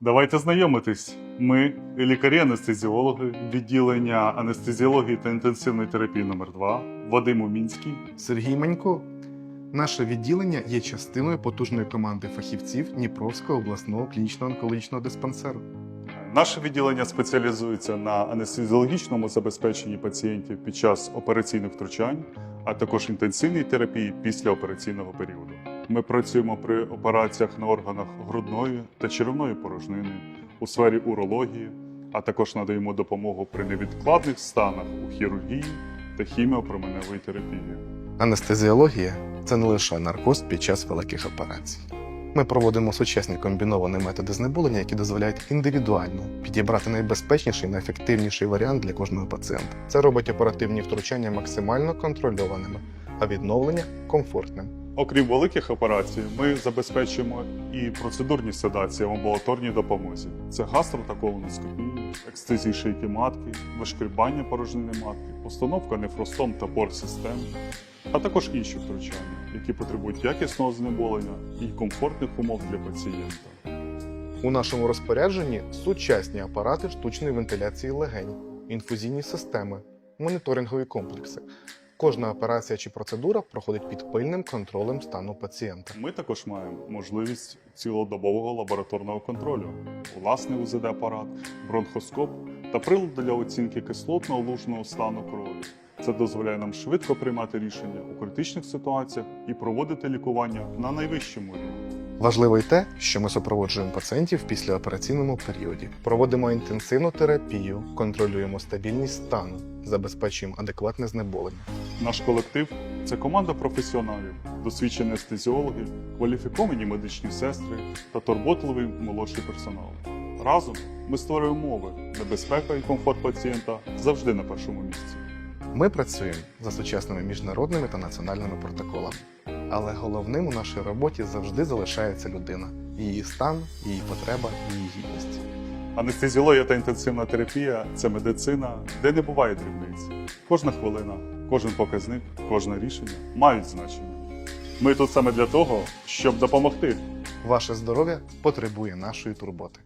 Давайте знайомитись. Ми лікарі-анестезіологи відділення анестезіології та інтенсивної терапії номер 2 Вадим Умінський. Сергій Манько. Наше відділення є частиною потужної команди фахівців Дніпровського обласного клінічного онкологічного диспансеру. Наше відділення спеціалізується на анестезіологічному забезпеченні пацієнтів під час операційних втручань, а також інтенсивній терапії після операційного періоду. Ми працюємо при операціях на органах грудної та черевної порожнини у сфері урології, а також надаємо допомогу при невідкладних станах у хірургії та хіміопроменевої терапії. Анестезіологія це не лише наркоз під час великих операцій. Ми проводимо сучасні комбіновані методи знеболення, які дозволяють індивідуально підібрати найбезпечніший, найефективніший варіант для кожного пацієнта. Це робить оперативні втручання максимально контрольованими, а відновлення комфортним. Окрім великих операцій, ми забезпечуємо і процедурні седації в амбулаторній допомозі. Це гастро та колоноскопія, екстезії шийки матки, вишкрібання порожнини матки, установка нефростом та пор-систем, а також інші втручання, які потребують якісного знеболення і комфортних умов для пацієнта. У нашому розпорядженні сучасні апарати штучної вентиляції легень, інфузійні системи, моніторингові комплекси. Кожна операція чи процедура проходить під пильним контролем стану пацієнта. Ми також маємо можливість цілодобового лабораторного контролю, власний УЗД-апарат, бронхоскоп та прилад для оцінки кислотного лужного стану крові. Це дозволяє нам швидко приймати рішення у критичних ситуаціях і проводити лікування на найвищому рівні. Важливо й те, що ми супроводжуємо пацієнтів в післяопераційному періоді, проводимо інтенсивну терапію, контролюємо стабільність стану, забезпечуємо адекватне знеболення. Наш колектив це команда професіоналів, досвідчені анестезіологи, кваліфіковані медичні сестри та турботливий молодший персонал. Разом ми створюємо умови, де безпека і комфорт пацієнта завжди на першому місці. Ми працюємо за сучасними міжнародними та національними протоколами. Але головним у нашій роботі завжди залишається людина, її стан, її потреба, її гідність. Анестезіологія та інтенсивна терапія це медицина, де не буває дрібниць. Кожна хвилина, кожен показник, кожне рішення мають значення. Ми тут саме для того, щоб допомогти. Ваше здоров'я потребує нашої турботи.